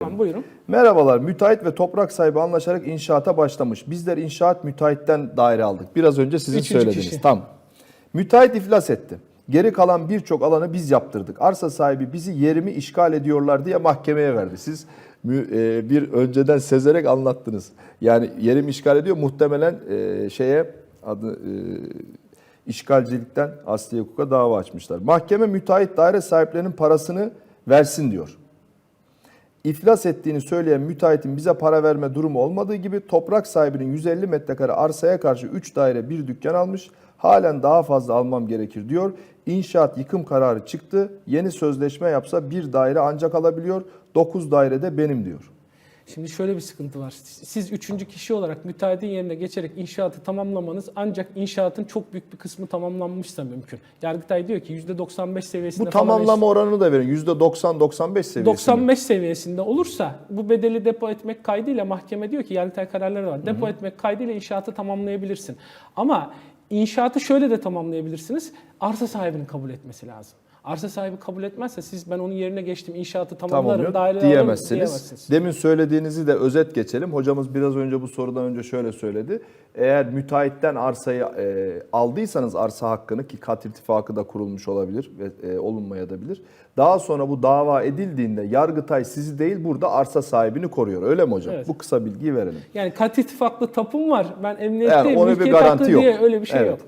Tamam buyurun. Merhabalar. Müteahhit ve toprak sahibi anlaşarak inşaata başlamış. Bizler inşaat müteahhitten daire aldık. Biraz önce sizin Üçüncü söylediğiniz. kişi. Tam. Müteahhit iflas etti. Geri kalan birçok alanı biz yaptırdık. Arsa sahibi bizi yerimi işgal ediyorlar diye mahkemeye verdi. Siz e, bir önceden sezerek anlattınız. Yani yerim işgal ediyor muhtemelen e, şeye adı e, işgalcilikten asli hukuka dava açmışlar. Mahkeme müteahhit daire sahiplerinin parasını versin diyor. İflas ettiğini söyleyen müteahhitin bize para verme durumu olmadığı gibi toprak sahibinin 150 metrekare arsaya karşı 3 daire bir dükkan almış. Halen daha fazla almam gerekir diyor. İnşaat yıkım kararı çıktı. Yeni sözleşme yapsa bir daire ancak alabiliyor. 9 daire de benim diyor. Şimdi şöyle bir sıkıntı var. Siz üçüncü kişi olarak müteahhitin yerine geçerek inşaatı tamamlamanız ancak inşaatın çok büyük bir kısmı tamamlanmışsa mümkün. Yargıtay diyor ki %95 seviyesinde Bu falan tamamlama oranını da verin. %90-95 seviyesinde. 95 seviyesinde olursa bu bedeli depo etmek kaydıyla mahkeme diyor ki Yargıtay kararları var. Depo etmek kaydıyla inşaatı tamamlayabilirsin. Ama inşaatı şöyle de tamamlayabilirsiniz. Arsa sahibinin kabul etmesi lazım. Arsa sahibi kabul etmezse siz ben onun yerine geçtim inşaatı tamamlarım daire diyemezsiniz. diyemezsiniz. Demin söylediğinizi de özet geçelim. Hocamız biraz önce bu sorudan önce şöyle söyledi. Eğer müteahhitten arsayı e, aldıysanız arsa hakkını ki kat irtifakı da kurulmuş olabilir ve e, olunmayabilir. Daha sonra bu dava edildiğinde Yargıtay sizi değil burada arsa sahibini koruyor. Öyle mi hocam? Evet. Bu kısa bilgiyi verelim. Yani kat ittifaklı tapum var. Ben emniyetteyim. Yani ona bir garanti yok. diye öyle bir şey Evet. yok.